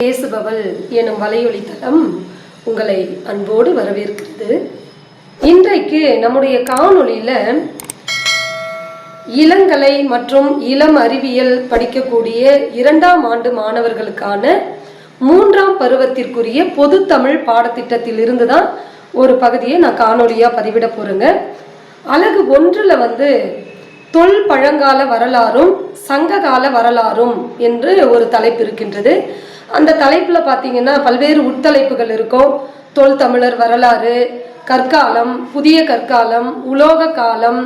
பேசுபவள் எனும் வலையொலி தளம் உங்களை அன்போடு வரவேற்கிறது. இன்றைக்கு நம்முடைய காணொளியில இளங்கலை மற்றும் இளம் அறிவியல் படிக்கக்கூடிய இரண்டாம் ஆண்டு மாணவர்களுக்கான மூன்றாம் பருவத்திற்குரிய பொது தமிழ் பாடத்திட்டத்தில் இருந்து தான் ஒரு பகுதியை நான் காணொலியா பதிவிட போறேங்க. அழகு ஒன்றுல வந்து தொல் பழங்கால வரலாறும் சங்ககால வரலாறும் என்று ஒரு தலைப்பு இருக்கின்றது. அந்த தலைப்பில் பார்த்தீங்கன்னா பல்வேறு உட்தலைப்புகள் இருக்கும். தொல் தமிழர் வரலாறு கற்காலம் புதிய கற்காலம் உலோக காலம்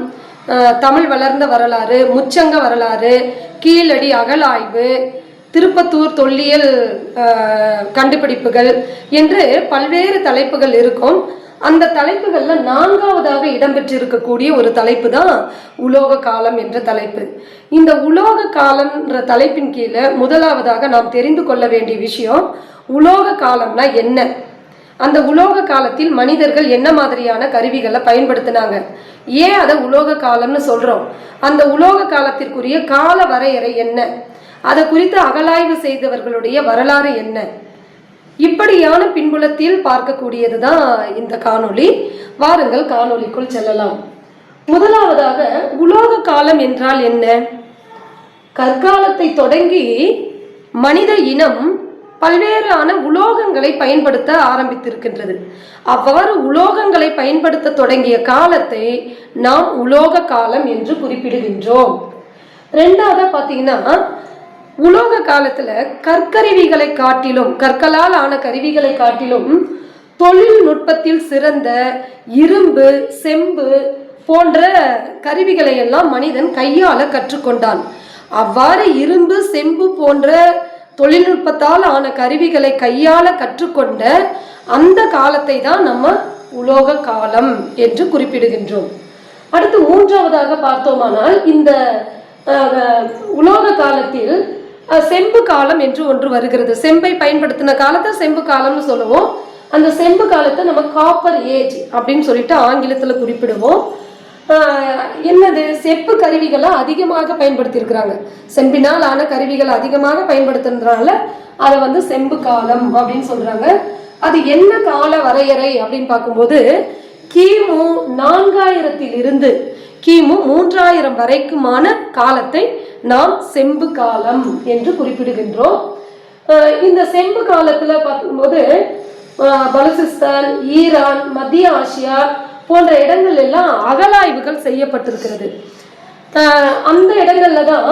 தமிழ் வளர்ந்த வரலாறு முச்சங்க வரலாறு கீழடி அகழாய்வு திருப்பத்தூர் தொல்லியல் கண்டுபிடிப்புகள் என்று பல்வேறு தலைப்புகள் இருக்கும். அந்த தலைப்புகள்ல நான்காவதாக இடம்பெற்றிருக்கக்கூடிய ஒரு தலைப்பு தான் உலோக காலம் என்ற தலைப்பு. இந்த உலோக காலம்ன்ற தலைப்பின் கீழே முதலாவதாக நாம் தெரிந்து கொள்ள வேண்டிய விஷயம் உலோக காலம்னா என்ன? அந்த உலோக காலத்தில் மனிதர்கள் என்ன மாதிரியான கருவிகளை பயன்படுத்தினாங்க? ஏன் அதை உலோக காலம்னு சொல்றோம்? அந்த உலோக காலத்திற்குரிய கால வரையறை என்ன? அதை குறித்து அகலாய்வு செய்தவர்களுடைய வரலாறு என்ன? இப்படியான பின்புலத்தில் பார்க்கக்கூடியது தான் இந்த காணொளி. வாருங்கள் காணொளிக்குள் செல்லலாம். முதலாவதாக உலோக காலம் என்றால் என்ன? கற்காலத்தை தொடங்கி மனித இனம் பல்வேறான உலோகங்களை பயன்படுத்த ஆரம்பித்திருக்கின்றது. அவ்வாறு உலோகங்களை பயன்படுத்த தொடங்கிய காலத்தை நாம் உலோக காலம் என்று குறிப்பிடுகின்றோம். ரெண்டாவதா பார்த்தீங்கன்னா உலோக காலத்துல கற்கருவிகளை காட்டிலும் கற்களால் ஆன கருவிகளை காட்டிலும் தொழில்நுட்பத்தில் சிறந்த இரும்பு செம்பு போன்ற கருவிகளை எல்லாம் மனிதன் கையால கற்றுக்கொண்டான். அவ்வாறு இரும்பு செம்பு போன்ற தொழில்நுட்பத்தால் ஆன கருவிகளை கையால கற்றுக்கொண்ட அந்த காலத்தை தான் நம்ம உலோக காலம் என்று குறிப்பிடுகின்றோம். அடுத்து மூன்றாவதாக பார்த்தோமானால் இந்த உலோக காலத்தில் செம்பு காலம் என்று ஒன்று வருகிறது. செம்பை பயன்படுத்தின காலத்தை செம்பு காலம்னு சொல்லுவோம். அந்த செம்பு காலத்தை நம்ம காப்பர் ஏஜ் அப்படின்னு சொல்லிட்டு ஆங்கிலத்தில் குறிப்பிடுவோம். என்னது? செப்பு கருவிகளை அதிகமாக பயன்படுத்தியிருக்கிறாங்க. செம்பினால் ஆன கருவிகளை அதிகமாக பயன்படுத்துறதுனால அதை வந்து செம்பு காலம் அப்படின்னு சொல்றாங்க. அது என்ன கால வரையறை அப்படின்னு பார்க்கும்போது கிமு நான்காயிரத்தில் இருந்து கிமு மூன்றாயிரம் வரைக்குமான காலத்தை நாம் செம்பு காலம் என்று குறிப்பிடுகின்றோம். இந்த செம்பு காலத்துல பார்க்கும்போது பலுசிஸ்தான் ஈரான் மத்திய ஆசியா போன்ற இடங்கள் எல்லாம் அகலாய்வுகள் செய்யப்பட்டிருக்கிறது. அந்த இடங்கள்ல தான்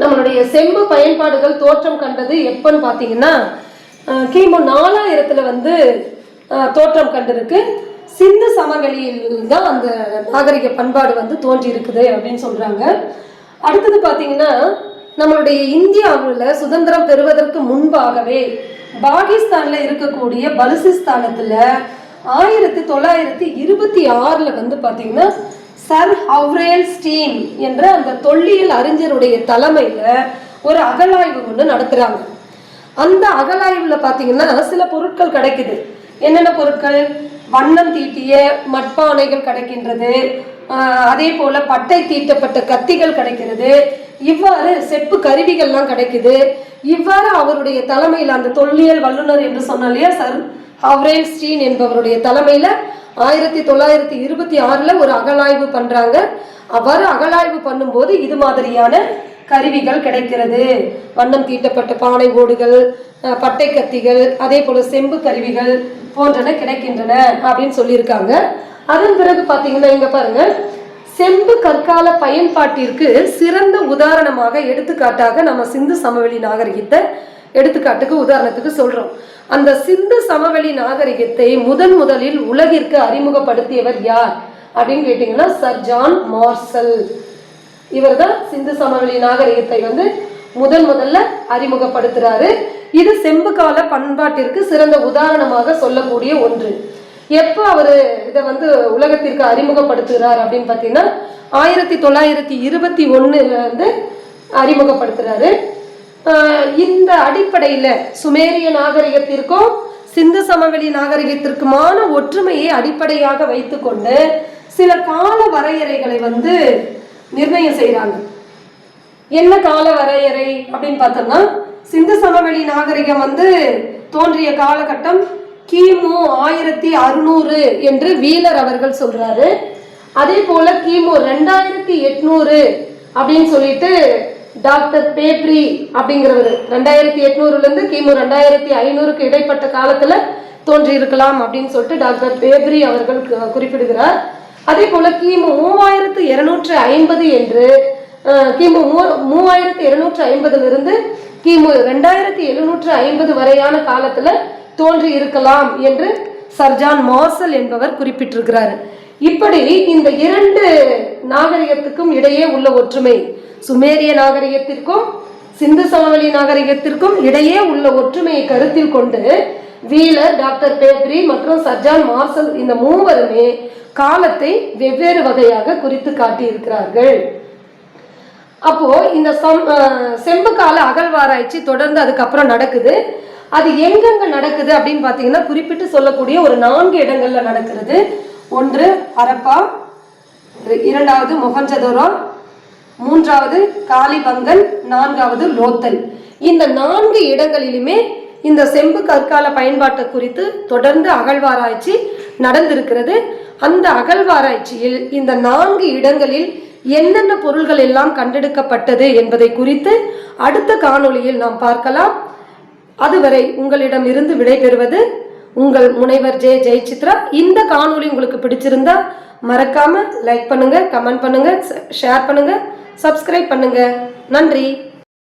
நம்மளுடைய செம்பு பயன்பாடுகள் தோற்றம் கண்டது எப்பன்னு பார்த்தீங்கன்னா கிமு நாலாயிரத்துல வந்து தோற்றம் கண்டிருக்கு. சிந்து சமவெளியில் தான் அந்த நாகரிக பண்பாடு வந்து தோன்றி இருக்குது அப்படின்னு சொல்றாங்க. அடுத்தது பார்த்தீங்கன்னா நம்மளுடைய இந்தியாவில் சுதந்திரம் பெறுவதற்கு முன்பாகவே பாகிஸ்தான்ல இருக்கக்கூடிய பலுசிஸ்தானத்துல ஆயிரத்தி தொள்ளாயிரத்தி இருபத்தி ஆறுல வந்து பார்த்தீங்கன்னா சர் ஹவ்ரேல் ஸ்டீன் என்ற அந்த தொல்லியல் அறிஞருடைய தலைமையில ஒரு அகழாய்வு ஒன்று நடத்துறாங்க. அந்த அகழாய்வுல பார்த்தீங்கன்னா சில பொருட்கள் கிடைக்குது. என்னென்ன பொருட்கள்? வண்ணம் தீட்டிய மட்பானைகள் கிடைக்கின்றது. அதே போல பட்டை தீட்டப்பட்ட கத்திகள் கிடைக்கிறது. இவ்வாறு செப்பு கருவிகள்லாம் கிடைக்குது. இவ்வாறு அவருடைய தலைமையில் அந்த தொல்லியல் வல்லுனர் என்று சொன்ன இல்லையா சர்? ஹவ்ரேல் ஸ்டீன் என்பவருடைய தலைமையில ஆயிரத்தி தொள்ளாயிரத்தி இருபத்தி ஆறுல ஒரு அகழாய்வு பண்றாங்க. அவ்வாறு அகழாய்வு பண்ணும்போது இது மாதிரியான கருவிகள் கிடைக்கிறது. வண்ணம் தீட்டப்பட்ட பானை ஓடுகள் பட்டை கத்திகள் அதே போல செம்பு கருவிகள் போன்றன கிடைக்கின்றன அப்படின்னு சொல்லியிருக்காங்க. அதன் பிறகு பாத்தீங்கன்னா இங்க பாருங்க. செம்பு கற்கால பயன்பாட்டிற்கு சிறந்த உதாரணமாக எடுத்துக்காட்டாக நம்ம சிந்து சமவெளி நாகரிகத்தை எடுத்துக்காட்டுக்கு உதாரணத்துக்கு சொல்றோம். அந்த சிந்து சமவெளி நாகரிகத்தை முதன் முதலில் உலகிற்கு அறிமுகப்படுத்தியவர் யார்? அப்படின்னு கேட்டீங்கன்னா சர் ஜான் மார்சல். இவர்தான் சிந்து சமவெளி நாகரிகத்தை வந்து முதன் முதல்ல அறிமுகப்படுத்துறாரு. இது செம்பு கால பண்பாட்டிற்கு சிறந்த உதாரணமாக சொல்லக்கூடிய ஒன்று. எப்போ அவர் இதை வந்து உலகத்திற்கு அறிமுகப்படுத்துகிறார் அப்படின்னு பார்த்தீங்கன்னா ஆயிரத்தி தொள்ளாயிரத்தி இருபத்தி ஒன்னுல வந்து அறிமுகப்படுத்துறாரு. இந்த அடிப்படையில் சுமேரிய நாகரிகத்திற்கும் சிந்து சமவெளி நாகரிகத்திற்குமான ஒற்றுமையை அடிப்படையாக வைத்துக்கொண்டு சில கால வரையறைகளை வந்து நிர்ணயம் செய்கிறாங்க என்ன கால வரையறை அப்படின்னு பார்த்தோம்னா சிந்து சமவெளி நாகரிகம் வந்து தோன்றிய காலகட்டம் கிமு ஆயிரத்தி அறுநூறு என்று வீலர் அவர்கள் சொல்றாரு. அதே போல கிமு ரெண்டாயிரத்தி எட்நூறு அப்படின்னு சொல்லிட்டு டாக்டர் பேப்ரி அப்படிங்கிறவர் ரெண்டாயிரத்தி எட்நூறுல இருந்து கிமு ரெண்டாயிரத்தி ஐநூறுக்கு இடைப்பட்ட காலத்துல தோன்றி இருக்கலாம் அப்படின்னு சொல்லிட்டு டாக்டர் பேப்ரி அவர்கள் குறிப்பிடுகிறார். அதே போல கிமு மூவாயிரத்து இருநூற்று ஐம்பது என்று கிமு மூ- மூவாயிரத்து இருநூற்று ஐம்பதுல இருந்து கிமு ரெண்டாயிரத்தி எழுநூற்று ஐம்பது வரையான காலத்துல தோன்றி இருக்கலாம் என்று சர்ஜான் மார்சல் என்பவர் குறிப்பிட்டிருக்கிறார். இப்படி இந்த இரண்டு நாகரிகத்துக்கும் இடையே உள்ள ஒற்றுமை சுமேரிய நாகரிகத்திற்கும் சிந்து சமவெளி நாகரிகத்திற்கும் இடையே உள்ள ஒற்றுமையை கருத்தில் கொண்டு வீலர் டாக்டர் பேப்ரி மற்றும் சர்ஜான் மார்சல் இந்த மூவருமே காலத்தை வெவ்வேறு வகையாக குறித்து காட்டியிருக்கிறார்கள். அப்போ இந்த சம் செம்பு கால அகழ்வாராய்ச்சி தொடர்ந்து அதுக்கப்புறம் நடக்குது. அது எங்கெங்க நடக்குது அப்படின்னு பார்த்தீங்கன்னா குறிப்பிட்டு சொல்லக்கூடிய ஒரு நான்கு இடங்கள்ல நடக்கிறது. ஒன்று ஹரப்பா இரண்டாவது மொஹஞ்சதோரோ மூன்றாவது காளிபங்கன். நான்காவது லோத்தல். இந்த நான்கு இடங்களிலுமே இந்த செம்பு கற்கால பயன்பாட்டை குறித்து தொடர்ந்து அகழ்வாராய்ச்சி நடந்திருக்கிறது. அந்த அகழ்வாராய்ச்சியில் இந்த நான்கு இடங்களில் என்னென்ன பொருள்கள் எல்லாம் கண்டெடுக்கப்பட்டது என்பதை குறித்து அடுத்த காணொளியில் நாம் பார்க்கலாம். அதுவரை உங்களிடம் இருந்து விடைபெறுவது உங்கள் முனைவர் ஜெய ஜெயசித்ரா. இந்த காணொளி உங்களுக்கு பிடிச்சிருந்தா மறக்காம லைக் பண்ணுங்க கமெண்ட் பண்ணுங்க ஷேர் பண்ணுங்க சப்ஸ்கிரைப் பண்ணுங்க. நன்றி.